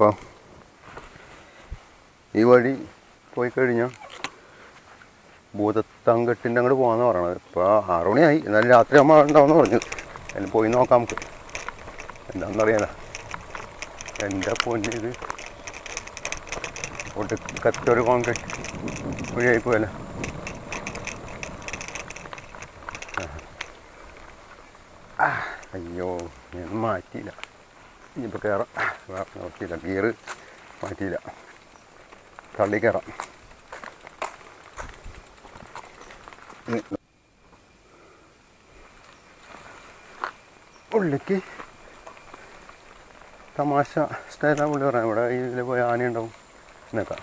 അപ്പോൾ ഈ വഴി പോയി കഴിഞ്ഞാൽ ഭൂതത്തങ്കട്ടിന്റെ അങ്ങോട്ട് പോകാമെന്ന് പറയണത്. ഇപ്പോൾ ആറ് മണിയായി. എന്നാലും രാത്രി അമ്മ ഉണ്ടാവുമെന്ന് പറഞ്ഞു. അതിൽ പോയി നോക്കാം നമുക്ക്. എന്താണെന്നറിയാല എന്റെ പൊന്നിത് ഒടുക്കത്തൊരു കോൺക്രീറ്റ് വഴിയായി പോയല്ല? അയ്യോ ഞാൻ മാറ്റിയില്ല. ഇനിയിപ്പോൾ കയറാം നോക്കിയില്ല ഗിയർ മാറ്റിയില്ല. തള്ളി കയറാം ഉള്ളിക്ക് തമാശ സ്റ്റൈലാണ് പുള്ളി പറയാം. ഇവിടെ ഇതിൽ പോയി ആന ഉണ്ടാവും. എന്നൊക്കെ.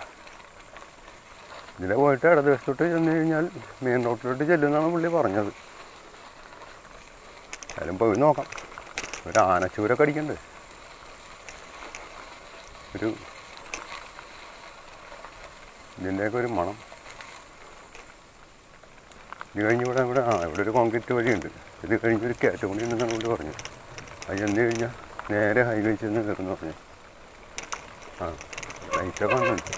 ഇതിലെ പോയിട്ട് ഇടതുവശത്തോട്ട് ചെന്ന് കഴിഞ്ഞാൽ മെയിൻ റോഡിലോട്ട് ചെല്ലുമെന്നാണ് പുള്ളി പറഞ്ഞത്. എന്തായാലും പോയി നോക്കാം. ഒരു ആനച്ചൂരൊക്കെ അടിക്കണ്ടേ? ഒരു ഇതിന്റെയൊക്കെ ഒരു മണം. ഇത് കഴിഞ്ഞ് ഇവിടെ ഇവിടെ ആ ഇവിടെ ഒരു കോൺക്രീറ്റ് വഴിയുണ്ട്. ഇത് കഴിഞ്ഞ് ഒരു കാറ്റഗറി ഉണ്ടെന്നാണ് ഇവിടെ പറഞ്ഞത്. അത് ചെന്ന് കഴിഞ്ഞാൽ നേരെ ഹൈവേ ചെന്ന് കയറുന്നു പറഞ്ഞു. ആ ലൈറ്റൊക്കെ വന്നിട്ടുണ്ട്.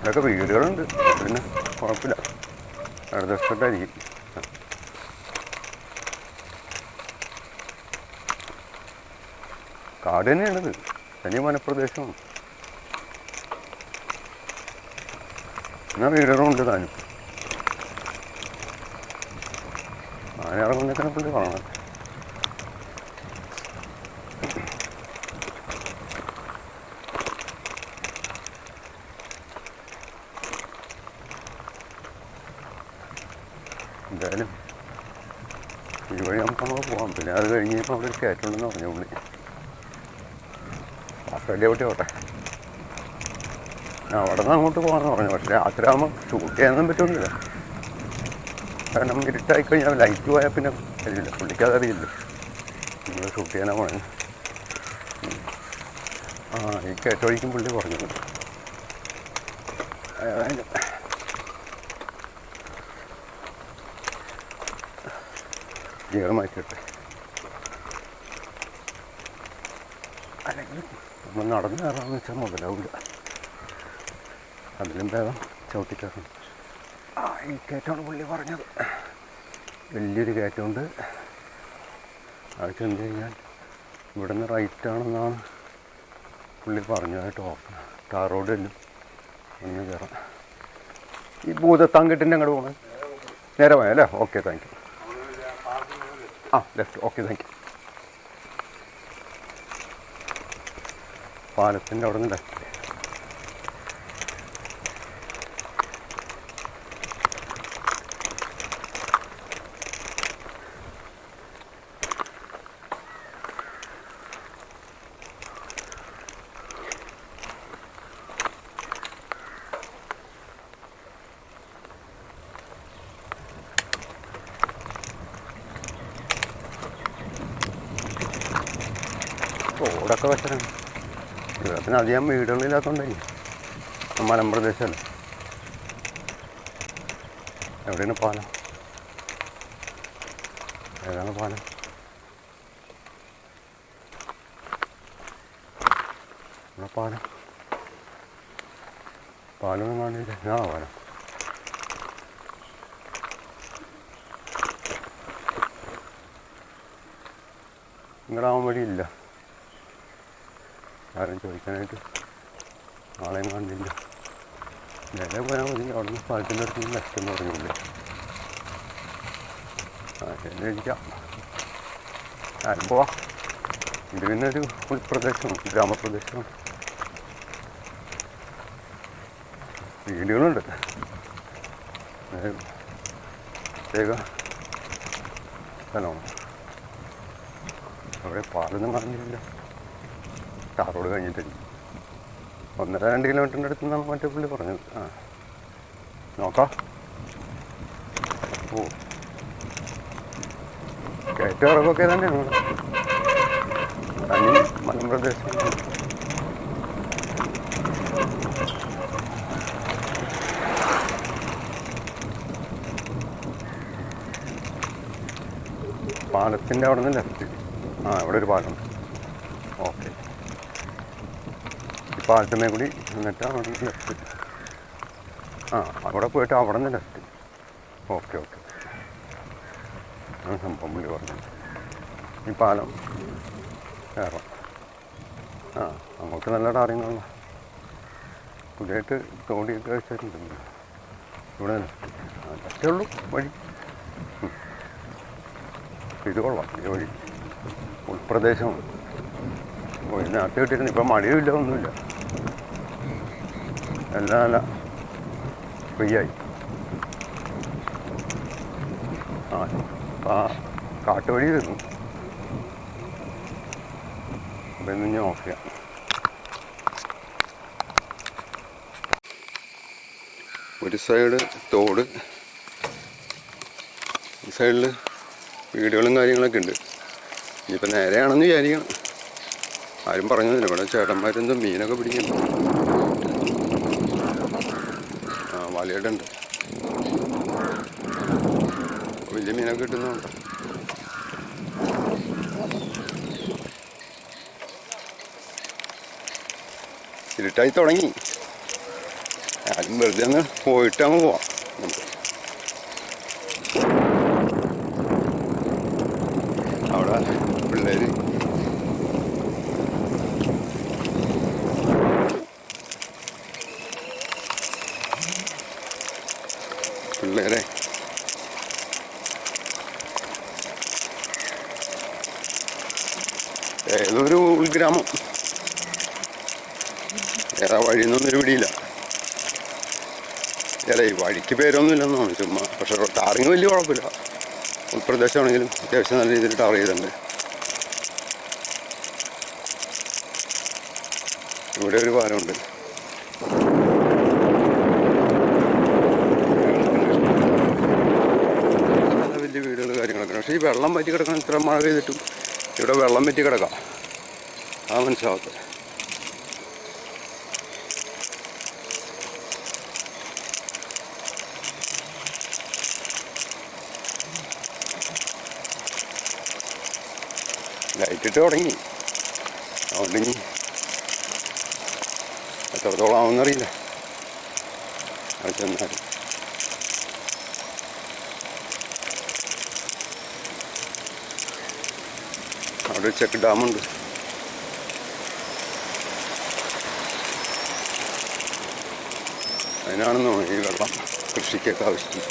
ഇതൊക്കെ വീടുകളുണ്ട്. പിന്നെ കുഴപ്പമില്ല. അടുത്ത ദിവസത്തായിരിക്കും കാട് തന്നെയാണിത് തനി വനപ്രദേശമാണ് എന്നാ വീടുകളുണ്ട് താനും? ആന ഇറങ്ങുന്നൊക്കെ പുള്ളി കാണാം എന്തായാലും ഈ വഴി നമുക്ക് അങ്ങോട്ട് പോകാം പിന്നെ അത് കഴിഞ്ഞ് കഴിയുമ്പോൾ അവിടെ ഒരു കയറ്റുണ്ടെന്ന് പറഞ്ഞു പുള്ളി. പറ്റി ഓട്ടെ ആ അവിടെ നിന്ന് അങ്ങോട്ട് പോകാമെന്ന് പറഞ്ഞു. പക്ഷേ രാത്രിയാകുമ്പോൾ ഷൂട്ട് ചെയ്യാനൊന്നും പറ്റുന്നില്ല. കാരണം ഇരുട്ടായി കഴിഞ്ഞാൽ ലൈറ്റ് പോയാൽ പിന്നെ അറിയില്ല. പുള്ളിക്ക് അറിയില്ല. നിങ്ങൾ ഷൂട്ട് ചെയ്യാനാ പറഞ്ഞു ആ ഈ കയറ്റൊഴിക്കും പുള്ളി പറഞ്ഞു ഗിയർ മാറ്റിയിട്ട്. അല്ലെങ്കിൽ നമ്മൾ നടന്നു കയറാമെന്ന് വെച്ചാൽ മുതലാവില്ല അതിലും ചവിട്ടിക്കയറണം ആ ഈ കയറ്റമാണ് പുള്ളി പറഞ്ഞത്. വലിയൊരു കയറ്റമുണ്ട്. അത് ചെന്ന് കഴിഞ്ഞാൽ ഇവിടെ നിന്ന് റൈറ്റ് ആണെന്നാണ് പുള്ളി പറഞ്ഞതായിട്ട് ഓർക്കുന്നത് ടാർ റോഡ് എല്ലാം ഒന്ന് കയറാം ഈ ഭൂതത്താങ്കെട്ടിന്റെ അങ്ങോട്ട് പോകണം നേരെ ഓക്കെ താങ്ക് യു ആ ലെഫ്റ്റ് ഓക്കെ താങ്ക് യു പാലത്തിന്റെ അവിടെ നിന്ന് ഓടൊക്കെ വെച്ചാണ് ഇവിടെ അധികം വീടുകളില്ലാത്തതുകൊണ്ടേ മലമ്പ്രദേശമല്ലേ എവിടെയാണ് പാലം? ഏതാണ് പാലം? ഇവിടെ പാലം? പാലം കാണില്ല ആ പാലം. ഇങ്ങടാവാൻ വഴിയില്ല ആരും ചോദിക്കാനായിട്ട് ആളെയും കണ്ടില്ല. നേരെ പോയാൽ മതി. അവിടെ നിന്ന് സ്ഥലത്തിന്റെ അടുത്ത് നിന്ന് ലെഫ്റ്റ് എന്ന് പറഞ്ഞില്ലേ ശരി ഇരിക്കാം ഇത് പിന്നെ ഒരു ഉൾപ്രദേശമാണ് ഗ്രാമപ്രദേശമാണ് വീടുകളുണ്ട്. പ്രത്യേക സ്ഥലമാണ്. അവിടെ പാലൊന്നും പറഞ്ഞില്ല ടാറോട് കഴിഞ്ഞിട്ടില്ല. ഒന്നര രണ്ട് കിലോമീറ്ററിന്റെ അടുത്ത് നിന്നാണ് മറ്റേ പുള്ളി പറഞ്ഞത് ആ. നോക്കാം. ഓ. കയറ്റം ഇറക്കമൊക്കെ തന്നെയാണ് തനി മലമ്പ്രദേശം പാലത്തിന്റെ അവിടെ നിന്ന് ലെഫ്റ്റ്. ആ ഇവിടെ ഒരു പാലമുണ്ട് ഓക്കെ ഈ പാലത്തുമേ കൂടി എന്നിട്ട് അവിടെ നിന്ന് ലെഫ്റ്റ് ആ അവിടെ പോയിട്ട് അവിടെ നിന്ന് ലെഫ്റ്റ് ഓക്കെ ഓക്കെ. സംഭവം പുള്ളി പറഞ്ഞു ഈ പാലം കയറാം ആ അങ്ങോട്ട് നല്ല ടാറിങ്ങുള്ള പുതിയതായിട്ട് തോടിയൊക്കെ വെച്ചിട്ടുണ്ട്. ഇവിടെ ലെഫ്റ്റ് ലെഫ്റ്റേ ഉള്ളൂ വഴി. ഇത് കൊള്ളാം ഈ വഴി. ഉൾപ്രദേശമാണ് ഓ ഇതിനകത്ത് കിട്ടിയിരുന്നു ഇപ്പം ഇല്ല ഒന്നുമില്ല. എല്ലാം നല്ല ഫ്രീ ആയി ആ ആ കാട്ടുവഴി തീർന്നു അപ്പം ഇന്ന് ഞാൻ ഓഫ് ചെയ്യാം ഒരു സൈഡ് തോട്. ഈ സൈഡിൽ വീടുകളും കാര്യങ്ങളൊക്കെ ഉണ്ട്. ഇനിയിപ്പോൾ നേരെയാണെന്ന് വിചാരിക്കണം. ആരും പറഞ്ഞൊന്നുമില്ല. ഇവിടെ ചേട്ടന്മാരെന്തോ മീനൊക്കെ പിടിക്കുന്നു ആ വലയുടെ വലിയ മീനൊക്കെ കിട്ടുന്നുണ്ട് ഇരുട്ടായി തുടങ്ങി. ആരും വെറുതെ ഒന്ന് പോയിട്ട് അങ്ങ് പോവാം നമുക്ക് അവിടെ പിള്ളേര് പിള്ളേരെ. ഏതൊരു ഉൾഗ്രാമം. ഏതാ വഴിയൊന്നും ഒരു പിടിയില്ല അല്ല ഈ വഴിക്ക് പേരൊന്നുമില്ലെന്നാണ് ചുമ്മാ. പക്ഷെ ടാറിങ് വലിയ കുഴപ്പമില്ല. ഉൾപ്രദേശമാണെങ്കിലും അത്യാവശ്യം നല്ല രീതിയിൽ ടാർ ചെയ്തിട്ടുണ്ട്. ഇവിടെ ഒരു പാലമുണ്ട് നല്ല വലിയ വീടുകൾ കാര്യങ്ങളൊക്കെ പക്ഷേ ഈ വെള്ളം വറ്റി കിടക്കണം ഇത്ര മഴ പെയ്തിട്ടും. ഇവിടെ വെള്ളം വറ്റി കിടക്കാം. ആ മനസ്സിലാവത്തെ ലൈറ്റിട്ട് തുടങ്ങി. അതുകൊണ്ട് എത്രത്തോളം ആവുമെന്നറിയില്ല. അത് ഒരു ചെക്ക് ഡാമുണ്ട്. അതിനാണെന്നോ ഈ വെള്ളം കൃഷിക്കൊക്കെ ആവശ്യം.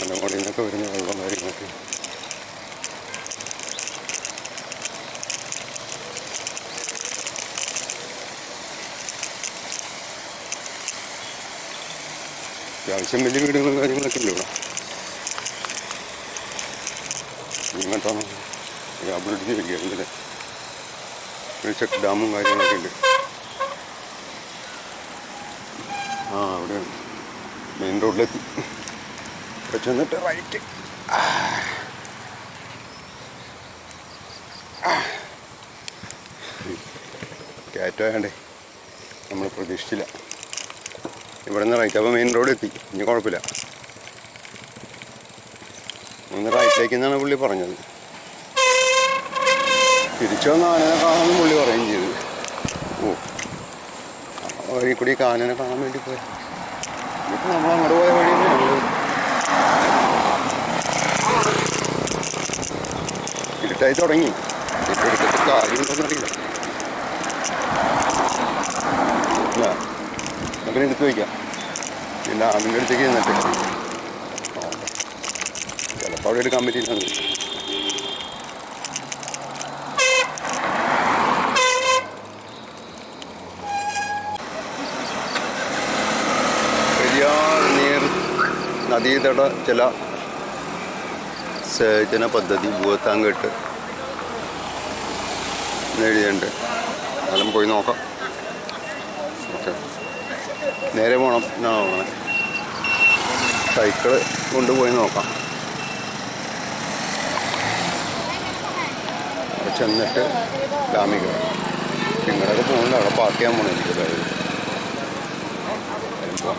മലമുകളിൽ നിന്നൊക്കെ വരുന്ന വെള്ളം കാര്യങ്ങളൊക്കെ. അത്യാവശ്യം വലിയ വീടുകളും കാര്യങ്ങളൊക്കെ ഉണ്ട് ഇവിടെ? ഇങ്ങോട്ടാണ് അവിടെ വരികയാണെങ്കിൽ ഒരു ചെക്ക് ഡാമും കാര്യങ്ങളൊക്കെ ഉണ്ട് ആ അവിടെ മെയിൻ റോഡിലെത്തി. ഇവിടെ ചെന്നിട്ട് റൈറ്റ്. കയറ്റമായണ്ടേ നമ്മൾ പ്രതീക്ഷിച്ചില്ല. ഇവിടെ നിന്ന് റൈറ്റ് അപ്പോൾ മെയിൻ റോഡ് എത്തി ഇനി കുഴപ്പമില്ല. ഒന്ന് റൈറ്റിലേക്ക് എന്നാണ് പുള്ളി പറഞ്ഞത്. തിരിച്ചു വന്ന ആനനെ കാണാമെന്ന് പുള്ളി പറയുകയും ചെയ്തു. ഓ. വഴി കൂടി കാനനെ കാണാൻ വേണ്ടി പോയി. ഇപ്പം നമ്മൾ അങ്ങോട്ട് പോയ വഴി ഇരുട്ടായി തുടങ്ങി. ഇപ്പം എടുത്തിട്ട് കാര്യമുണ്ടോന്നറിയില്ല ഇല്ല നമുക്ക് എടുത്ത് വയ്ക്കാം. പിന്നെ അതിന്റെ അടുത്തേക്ക് ചെന്നിട്ട്. ചിലപ്പോൾ അവിടെ എടുക്കാൻ പറ്റിയില്ല നദീതട ചില സേചന പദ്ധതി ഭൂത്താങ്കെട്ട് നേടിയുണ്ട് എന്നാലും പോയി നോക്കാം. നേരെ പോകണം എന്നാണ് സൈക്കിൾ കൊണ്ടുപോയി നോക്കാം. ചെന്നിട്ട് ഡാമിൽ കയറാം. നിങ്ങളൊക്കെ പോകുന്നുണ്ട് അവിടെ പാർക്ക് ചെയ്യാൻ പോകണം എനിക്ക് അതായത് പോവാം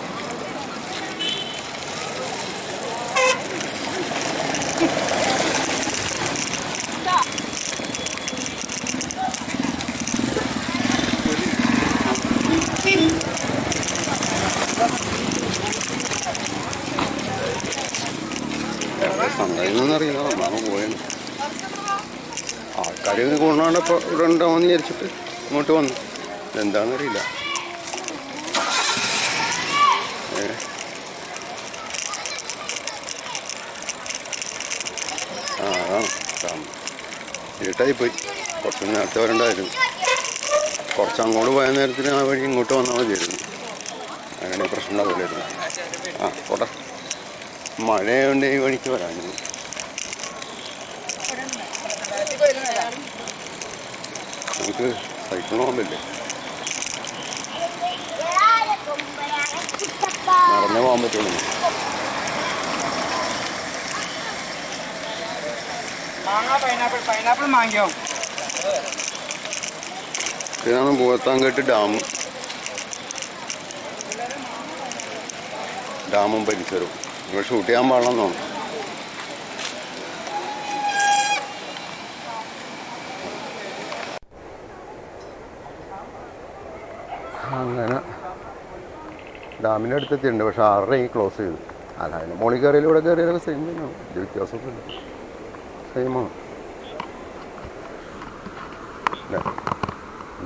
ആരും കൊണ്ടാണ്ടപ്പോൾ ഇവിടെ ഉണ്ടാവുമെന്ന് വിചാരിച്ചിട്ട് ഇങ്ങോട്ട് വന്നു. എന്താണെന്നറിയില്ല. ആ അതാണ് താമ ഇരുട്ടായി പോയി കുറച്ച് നേരത്തെ വരണ്ടായിരുന്നു. കുറച്ച് അങ്ങോട്ട് പോയ നേരത്തിന് ആ വഴി ഇങ്ങോട്ട് വന്നാൽ മതിയായിരുന്നു. അങ്ങനെ പ്രശ്നം ഉണ്ടാവില്ലായിരുന്നു. ആ പോട്ടെ. മഴയുണ്ട് ഈ വഴിക്ക് വരാഞ്ഞു നമുക്ക് പോകാൻ നടന്നേ പോകാൻ പറ്റുള്ളൂ. ഇതാണ് പൂവത്താങ്കെട്ട് ഡാം. ഡാമും പരിസരവും. ഇവിടെ ഷൂട്ട് ചെയ്യാൻ പാടില്ലെന്നാണ് അങ്ങനെ. ഡാമിന്റെ അടുത്തെത്തിയിട്ടുണ്ട് പക്ഷെ ആറര ഈ ക്ലോസ് ചെയ്തു. അല്ല അതിന് മുകളിൽ കയറിയാലും സെയിം തന്നെയാണ് ഇത് വ്യത്യാസമൊന്നുമില്ല സെയിമാണ്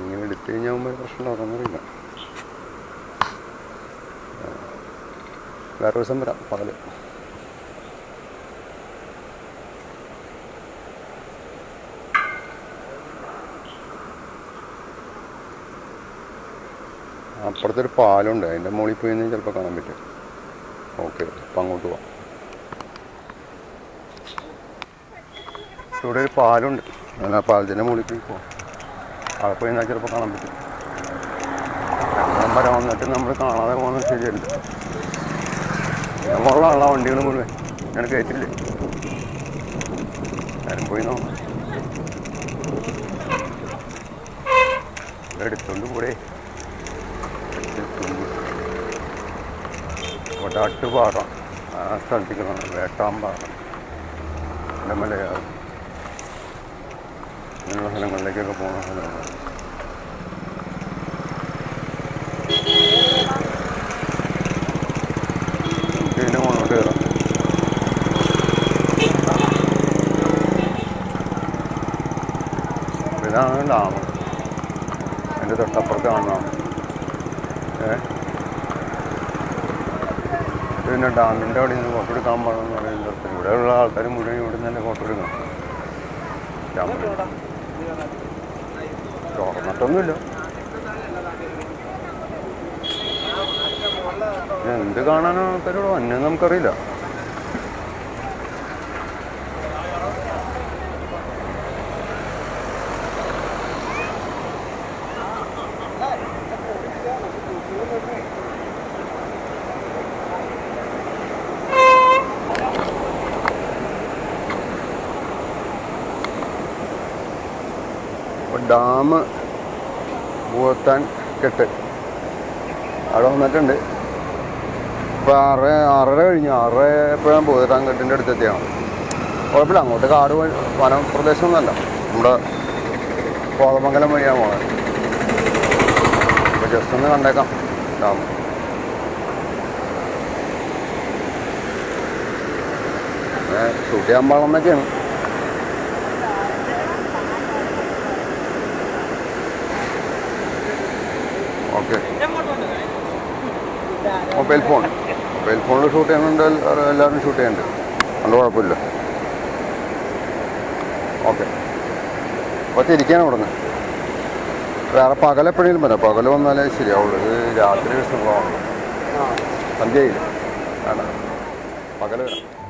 ഇങ്ങനെ എടുത്തു കഴിഞ്ഞാൽ ഒരു പ്രശ്നം ഉണ്ടാകുന്നറിയില്ല വേറെ ദിവസം വരാം പകൽ. അപ്പുറത്തെ പാലുണ്ട്. പാലമുണ്ട് അതിന്റെ മുകളിൽ പോയി കഴിഞ്ഞാൽ ചിലപ്പോൾ കാണാൻ പറ്റും. ഓക്കെ അപ്പം അങ്ങോട്ട് പോവാം. ഇവിടെ ഒരു പാലമുണ്ട് ഞാൻ ആ പാലത്തിന്റെ മുകളിൽ പോയി പോവാം. അവിടെ പോയി കഴിഞ്ഞാൽ ചിലപ്പോൾ കാണാൻ പറ്റും. നമ്പർ വന്നിട്ട് നമ്മൾ കാണാതെ പോകുന്നത് ശരിയല്ല. നമ്മളുള്ള വണ്ടികൾ മുഴുവൻ. ഞാൻ കയറ്റില്ലേ ഞാനും പോയി നോക്കാം. എടുത്തോണ്ട് കൂടെ വടാട്ടുപാറ ആ സ്ഥലത്തേക്ക് വേണം വേട്ടാമ്പാറ. ഇടമലയാർ മലയാളം. ഇങ്ങനെയുള്ള സ്ഥലങ്ങളിലേക്കൊക്കെ പോകുന്ന നമുക്ക് ഇതിന്റെ ഇതാണ് ഡാം. എന്റെ തൊട്ടപ്പുറത്ത് കാണുന്നതാണ്. ഏ? ഇത് പിന്നെ ഡാമിന്റെ അവിടെ നിന്ന് ഫോട്ടോ എടുക്കാൻ പാടെന്ന് പറയുന്നത് ഇവിടെയുള്ള ആൾക്കാർ മുഴുവൻ ഇവിടെ നിന്ന് തന്നെ ഫോട്ടോ എടുക്കണം. തുറന്നിട്ടൊന്നുമില്ല. എന്ത് കാണാനാണ് ആൾക്കാരോട് അന്യം നമുക്കറിയില്ല. ഡാം പൂവത്താൻ കെട്ട്. അവിടെ വന്നിട്ടുണ്ട്. ഇപ്പോൾ ആറ് ആറര കഴിഞ്ഞു. ആറര എപ്പോഴും പൂവത്താൻ കെട്ടിന്റെ അടുത്തെത്തിയാണ്. കുഴപ്പമില്ല അങ്ങോട്ട് കാട് വനപ്രദേശമൊന്നുമല്ല. നമ്മുടെ കോതമംഗലം വഴിയാണ് പോണത്. അപ്പോൾ ജസ്റ്റ് ഒന്ന് കണ്ടേക്കാം. ഡാം. ഷൂട്ട് ചെയ്യാൻ പാടുന്നൊക്കെയാണ് ഓക്കെ മൊബൈൽ ഫോൺ മൊബൈൽ ഫോണിൽ ഷൂട്ട് ചെയ്യുന്നുണ്ട് എല്ലാവരും ഷൂട്ട് ചെയ്യുന്നുണ്ട്. അതുകൊണ്ട് കുഴപ്പമില്ല. ഓക്കെ അപ്പോൾ തിരിക്കാണ് ഇവിടുന്ന്. വേറെ പകലെപ്പോഴെങ്കിലും വരാം പകൽ വന്നാലേ ശരിയാവുള്ളൂ. ഇത് രാത്രി സംഭവമാണ് സന്ധ്യയില്ല വേണ്ട. പകൽ വരാം